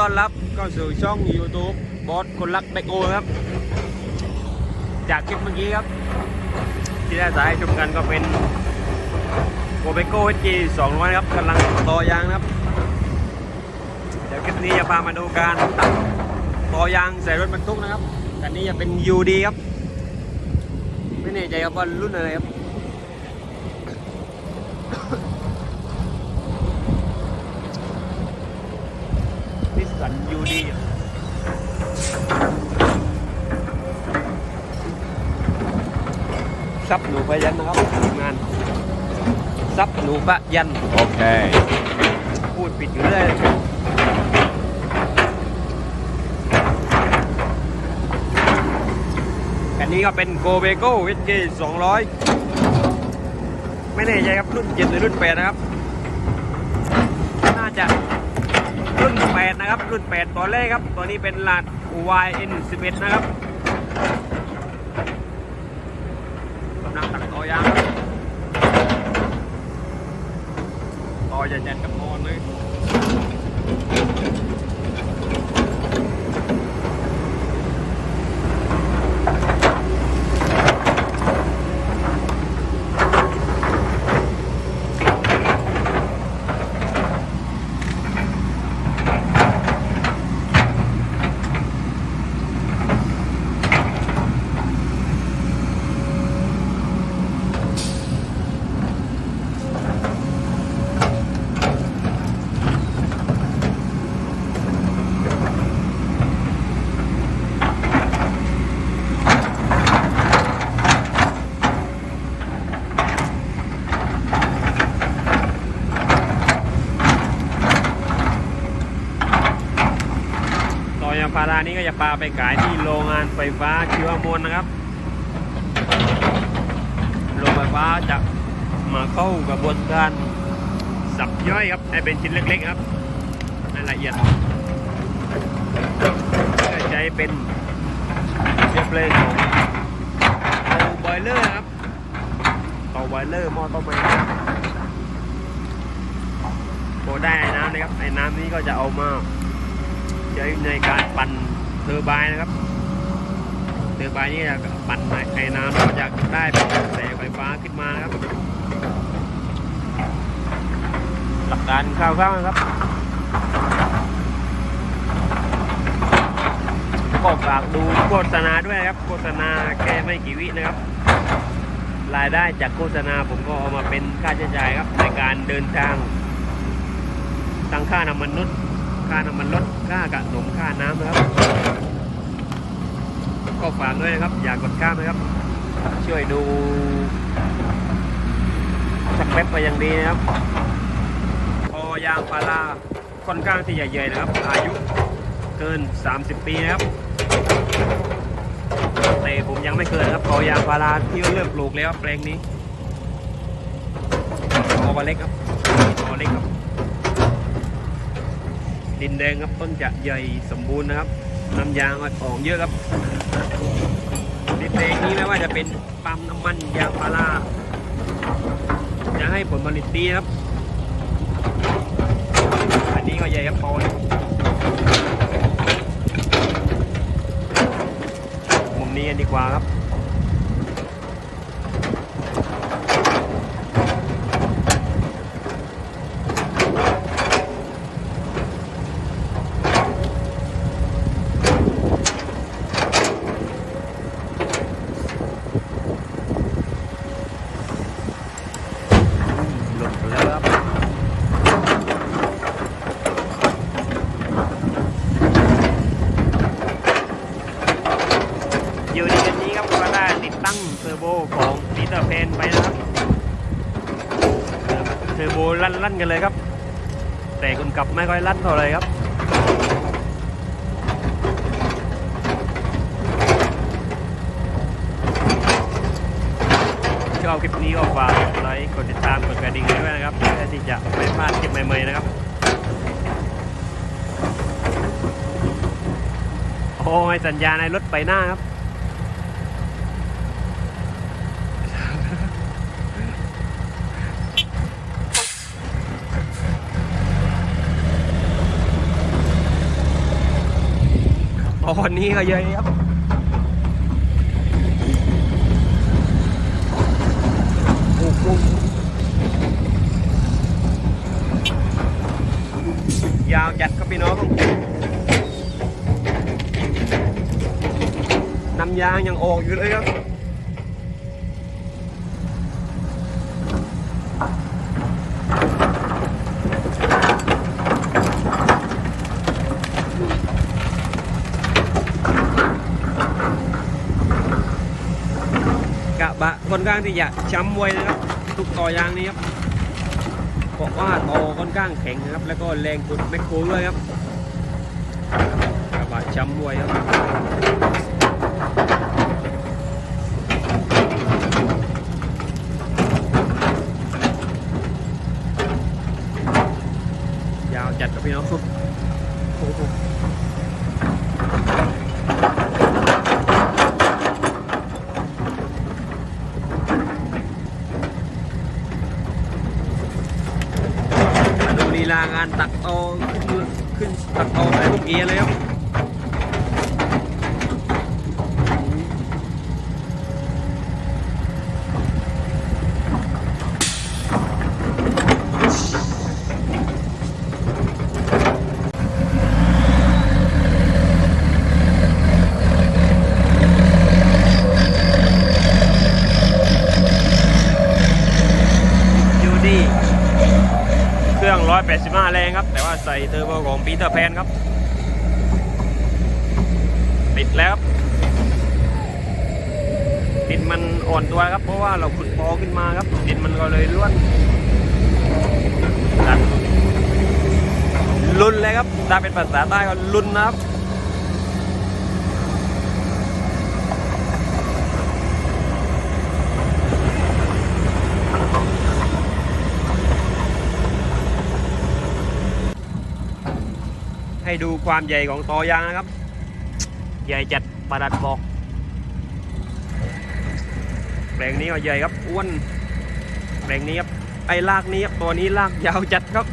ต้อนรับเข้าสู่ช่อง YouTube บอสคนรักแบกโอครับ จากคลิปเมื่อกี้ครับ ที่ได้สายชมกันก็เป็นโกเบโก้เอจีสองร้อยครับกำลังต่อยางครับ เดี๋ยวคลิปนี้จะพามาดูการตัดต่อยางใส่รถบรรทุกนะครับอันนี้จะเป็น UD ครับ ไม่แน่ใจครับว่ารุ่นอะไรครับ นิสสัน UD ซับหนูพยันนะครับงานซับหนูพยัน Okay. พูดผิดอยู่เรื่อยอันนี้ก็เป็นโกเบโก้วิสกี้สองร้อยไม่แน่ใจครับรุ่นเจ็ดหรือรุ่นแปดนะครับ น่าจะรุ่นแปดนะครับ รุ่นแปดตัวแรกครับ ตัวนี้เป็นลาด YN 11 นะครับกำลังตัดต่อยางครับต่อจะจัดกับมอนเลย ต่อยางพารานี้ก็ จะพาไปขายที่โรงงานไฟฟ้าชีวมวลนะครับ โรงไฟฟ้าจะมาเข้ากระบวนการสับย่อยครับให้เป็นชิ้นเล็กๆครับในละเอียดเพื่อใช้เป็นเชื้อเพลิงของเตาบอยเลอร์ครับเตาบอยเลอร์หม้อต้มไม้นะครับได้น้ำนะครับไอ้น้ำนี้ก็จะเอามาใช้ในการปั่น เทอร์บน์นะครับเทอร์บน์นี่จะปั่นไอ้น้ำก็จะได้เป็นกระแสไฟฟ้าขึ้นมานะครับ หลักการคร่าวๆนะครับก็ฝากดูโฆษณาด้วยครับ โฆษณาแค่ไม่กี่วินะครับ รายได้จากโฆษณาผมก็เอามาเป็นค่าใช้จ่ายครับในการเดินทางตั้งค่าน้ำมันนุษย์ ค่าน้ำมันรถค่ากระหนมค่าน้ำนะครับ ก็ฝากด้วยนะครับ อย่ากดข้ามนะครับ ช่วยดูสักเว็บไปอย่างดีนะครับพอยางพาราค่อนข้างที่ใหญ่นะครับ อายุเกิน 30 ปีนะครับแต่ผมยังไม่เกินนะครับพอยางพาราที่เริ่มปลูกแล้วแปลงนี้พอเล็กครับพอเล็กครับ ดินแดงครับต้นจะใหญ่สมบูรณ์นะครับน้ำยางออกเยอะครับดินแดงนี้ไม่ว่าจะเป็นปั๊มน้ำมันยางพาราจะให้ผลผลิตดีครับอันนี้ก็ใหญ่ครับพอเลยมุมนี้กันดีกว่าครับ หลุดไปแล้วครับอยู่ในกันนี้ครับก็ได้ติดตั้งเทอร์โบของปีเตอร์เพนไปนะครับ เทอร์โบลั่นๆ กันเลยครับ แต่คนขับไม่ค่อยลั่นเท่าไรครับชอบคลิปนี้ก็ฝากกดไลค์กดติดตามกดกระดิ่งด้วยนะครับเพื่อที่จะไม่พลาดคลิปใหม่ๆนะครับ โอ้ยสัญญาณในรถไปหน้าครับ อนนี้ก็เยอะครับโอ้โหยาวจัดครับพี่น้องน้ำยางยังออกอยู่เลยครับ กะบะค่อนข้างที่จะช้ำไว้นะครับ ทุกต่อยางนี้ครับเพราะว่าตอค่อนข้างแข็งนะครับ แล้วก็แรงกดแมคโครด้วยครับกะบะช้ำไว้ครับยาวจัดกับพี่น้องโอ้โห มาดูลีลางานตักโตขึ้น ตักโตใส่ลูกเอียเลยครับ 85 แรงครับ แต่ว่าใส่เทอร์โบของปีเตอร์แพนครับ ติดแล้วดินมันอ่อนตัวครับ เพราะว่าเราขุดปอขึ้นมาครับ ดินมันก็เลยล้วนดักลุนเลยครับถ้าเป็นภาษาใต้ก็ลุนนะครับ ให้ดูความใหญ่ของตอยางนะครับ ใหญ่จัดประดัดบอกแปลงนี้ก็ใหญ่ครับอ้วนแปลงนี้ครับไอ้ลากนี้ครับตัวนี้ลากยาวจัดครับ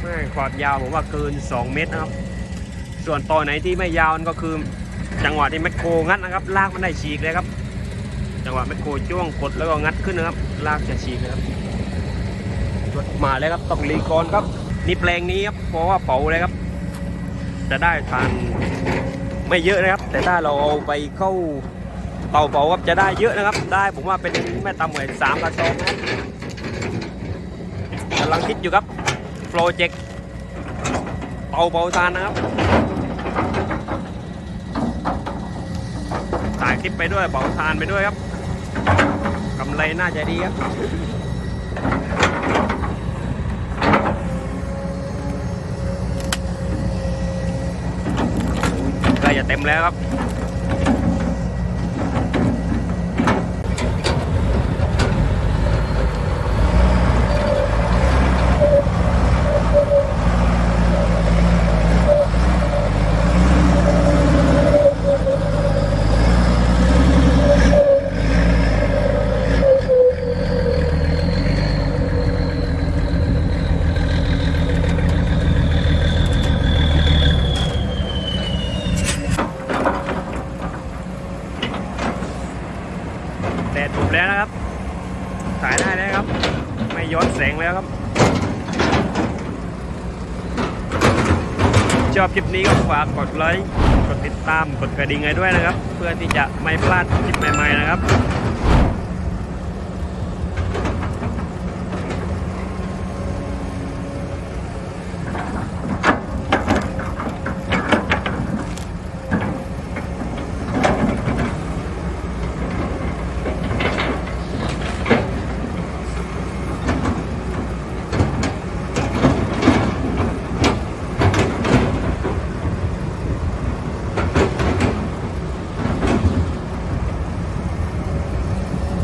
แม่ความยาวผมว่าเกิน 2 เมตรนะครับ ส่วนตอไหนที่ไม่ยาวนั่นก็คือจังหวะที่แมคโครงัดนะครับ ลากมันได้ฉีกเลยครับ จังหวะแมคโครจ้วงกดแล้วก็งัดขึ้นนะครับ ลากจะฉีกนะครับมาแล้วครับต้องรีกรครับ นี่แปลงนี้ครับเพราะว่าเผาเลยครับ จะได้ทานไม่เยอะนะครับ แต่ถ้าเราเอาไปเข้าเตาเผาครับจะได้เยอะนะครับ ได้ผมว่าเป็นไม่ต่ำกว่าสามกระสอบนะครับกำลังคิดอยู่ครับโปรเจกต์เตาเผาทานนะครับถ่ายคลิปไปด้วยเผาทานไปด้วยครับกำไรน่าจะดีครับ ล้จะเต็มแล้วครับ แดดถูกแล้วนะครับ ถ่ายได้แล้วครับ ไม่ย้อนแสงแล้วครับ ชอบคลิปนี้ก็ ฝากกดไลค์ กดติดตาม กดกระดิ่งให้ด้วยนะครับ เพื่อที่จะไม่พลาดคลิปใหม่ๆนะครับ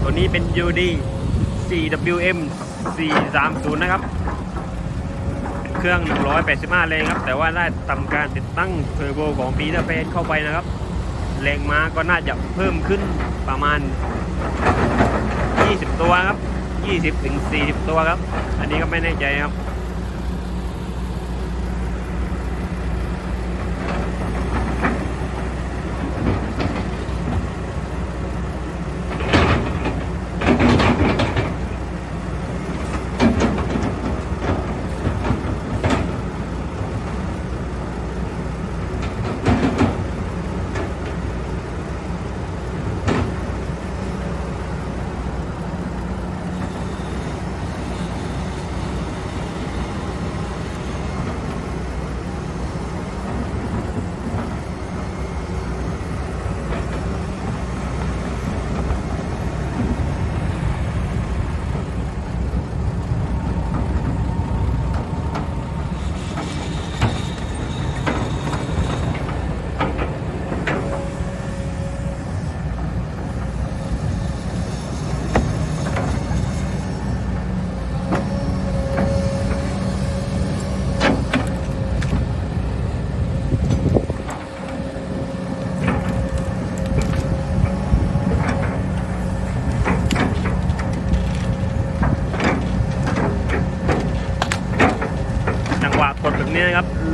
ตัวนี้เป็น UD 4WM 430 นะครับ เครื่อง 185 แรงครับ แต่ว่าได้ทำการติดตั้งเทอร์โบของปีเตอร์เพนเข้าไปนะครับ แรงม้าก็น่าจะเพิ่มขึ้นประมาณ 20 ตัวครับ 20-40 ตัวครับ อันนี้ก็ไม่แน่ใจครับ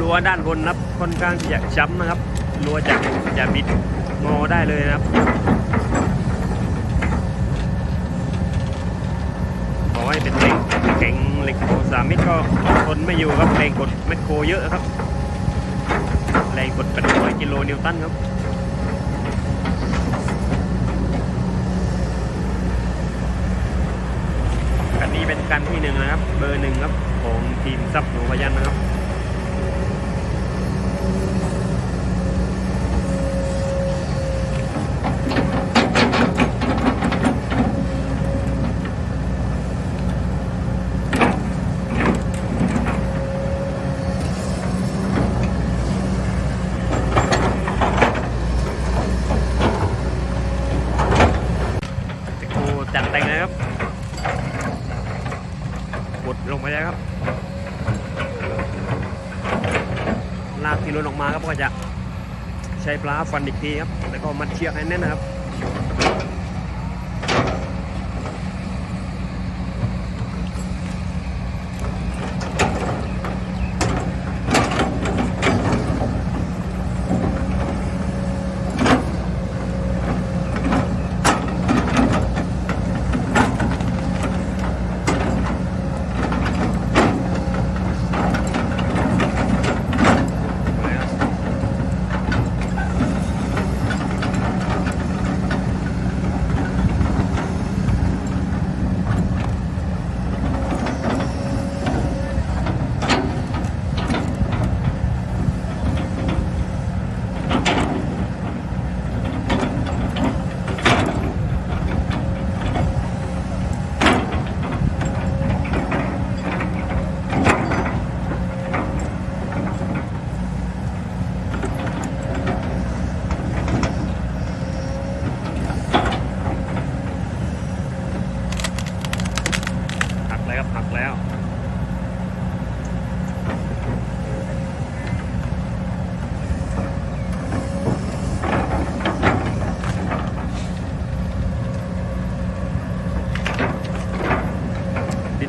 รั้วด้านบนนะครับค่อนข้างที่จะช้ำนะครับรั้วจะจะบิดงอได้เลยนะครับขอให้เป็นเหล็กแข็งเหล็กโคสามมิตรก็ทนไม่อยู่ครับแรงกดแมคโครเยอะครับแรงกดเป็นร้อยกิโลนิวตันครับคันนี้เป็นคันที่หนึ่งนะครับ เบอร์หนึ่งครับของทีมซับหนูพยันนะครับ ตะโกจัดแต่งนะครับ ก ดลงไปแล้วครับลากที่ล้นออกมาครับก็จะใช้ปลาฟันอีกทีครับแล้วก็มัดเชือกให้แน่นนะครับ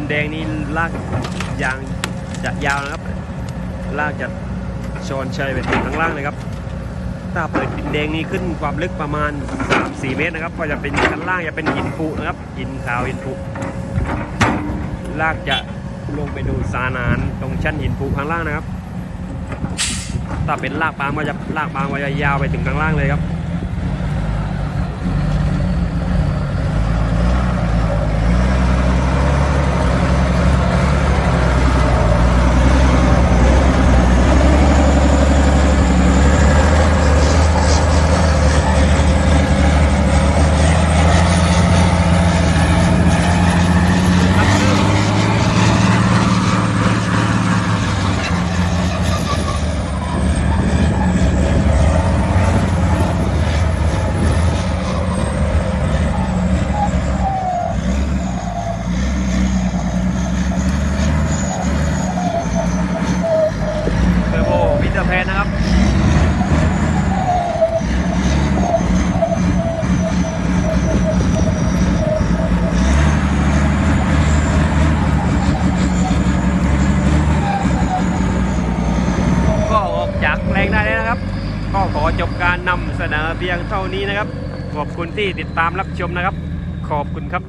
แดงนี่ลากยางจะยาวนะครับ ลากจะชอนชัยไปถึงข้างล่างเลยครับ ถ้าเปิดดินแดงนี่ขึ้นความลึกประมาณ 3-4 เมตรนะครับ ก็จะเป็นชั้นล่างจะเป็นหินผุนะครับ หินขาวหินผุลากจะลงไปดูสานานตรงชั้นหินผุข้างล่างนะครับ ถ้าเป็นลากปางก็จะลากปางก็จะยาวไปถึงข้างล่างเลยครับ เทอร์โบวิเตอร์แพนนะครับ ก็ออกจากแรงได้แล้วนะครับ ก็ขอจบการนำเสนอเพียงเท่านี้นะครับ ขอบคุณที่ติดตามรับชมนะครับ ขอบคุณครับ